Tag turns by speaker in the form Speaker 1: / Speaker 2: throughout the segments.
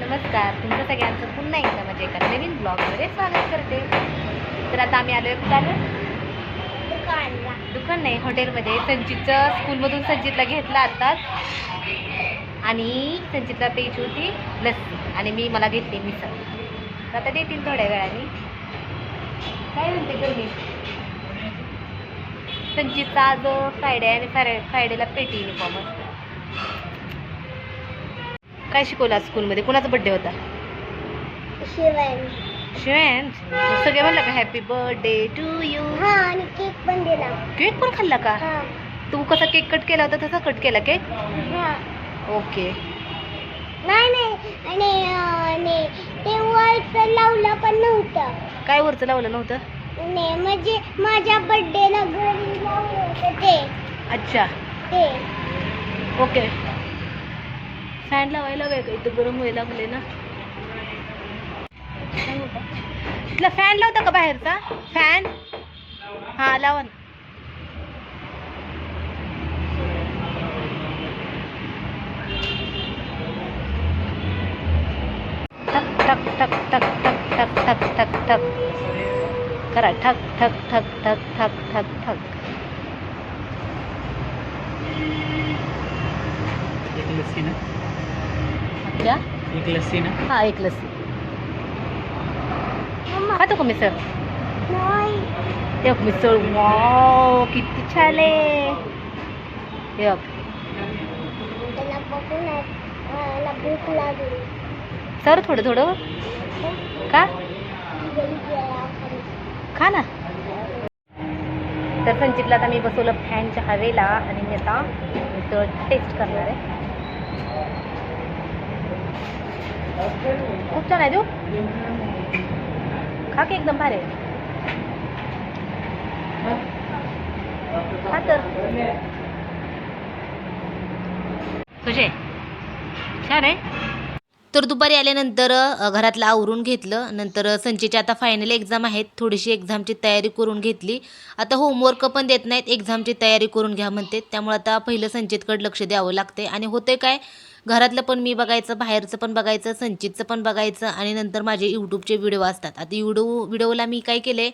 Speaker 1: नमस्कार. तुमचं सगळ्यांचं पुन्हा एकदा माझ्या एका नवीन ब्लॉगमध्ये स्वागत करते. तर आता आम्ही आलो कुठं? आलो दुकान नाही हॉटेलमध्ये. संचितचं स्कूलमधून संचितला घेतला आत्ताच आणि संचितला प्यायची होती लस्सी. आणि मी मला घेतली मिसळ. तर आता देतील थोड्या वेळाने. काय म्हणते गरमी संचितचा आज फ्रायडे आणि फ्राय फ्रायडेला पेटी युनिफॉर्म असतो. काय शिकवलं आज स्कूलमध्ये कुणाचा बड्डे होता?
Speaker 2: शिवाय.
Speaker 1: शिवेन सगळे म्हणलं का हॅपी बर्थडे टू यू
Speaker 2: हा आणि केक पण दिला.
Speaker 1: केक पण खाल्ला का?
Speaker 2: हा.
Speaker 1: तू कसा केक कट केला होता तसा कट केला केक
Speaker 2: हा.
Speaker 1: ओके
Speaker 2: नाही नाही. आणि ते वरचं लावलं पण नव्हतं.
Speaker 1: काय वरचं लावलं नव्हतं?
Speaker 2: नाही म्हणजे माझ्या बर्थडेला घरी लावलं होतं ते.
Speaker 1: अच्छा.
Speaker 2: ते.
Speaker 1: ओके फॅन लावायला वेगळं इथं गरम व्हायला लागले ना इथला फॅन लावता का बाहेरचा फॅन हा लावा ना ठक ठक ठक ठक ठक ठक ठक ठक ठक करा ठक ठक ठक ठक ठक ठक ठक
Speaker 3: एक लस्सी ना
Speaker 1: क्या
Speaker 3: एक लस्सी ना?
Speaker 1: हा एक लस्सी. खातो का मिसळ? बघ मिसळ. वाव किती छान आहे.
Speaker 2: लागली.
Speaker 1: सर थोडं थोडं. का. खा ना. तर संचितला आता मी बसवलं फॅनच्या हवेला आणि मी आता मिसळ टेस्ट करणार आहे. खूप छान आहे देऊ खा की एकदम भारी खा तर तुझे छान आहे तर दुपारी आल्यानंतर घरातलं आवरून घेतलं. नंतर संचेची आता फायनल एक्झाम आहेत. थोडीशी एक्झामची तयारी करून घेतली. आता होमवर्क पण देत नाहीत. एक्झामची तयारी करून घ्या म्हणते. त्यामुळे आता पहिलं संचेतकडे लक्ष द्यावं लागते आणि होते काय? घरातलं पण मी बघायचं बाहेरचं पण बघायचं संचितचं पण बघायचं आणि नंतर माझे यूट्यूबचे व्हिडिओ असतात. आता व्हिडिओ व्हिडिओला मी काय केले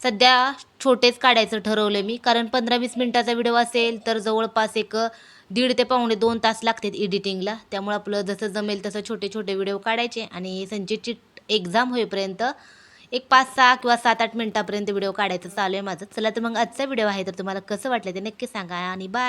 Speaker 1: सध्या छोटेच काढायचं ठरवलं मी. कारण पंधरा वीस मिनटाचा व्हिडिओ असेल तर जवळपास एक दीड ते पावणे दोन तास लागतात एडिटिंगला त्यामुळे आपलं जसं जमेल तसं छोटे छोटे व्हिडिओ काढायचे आणि संचितची एक्झाम होईपर्यंत एक पाच सहा किंवा सात आठ मिनटापर्यंत व्हिडिओ काढायचं चालू आहे माझं. चला तर मग आजचा व्हिडिओ आहे तर तुम्हाला कसं वाटलं ते नक्की सांगा आणि बाय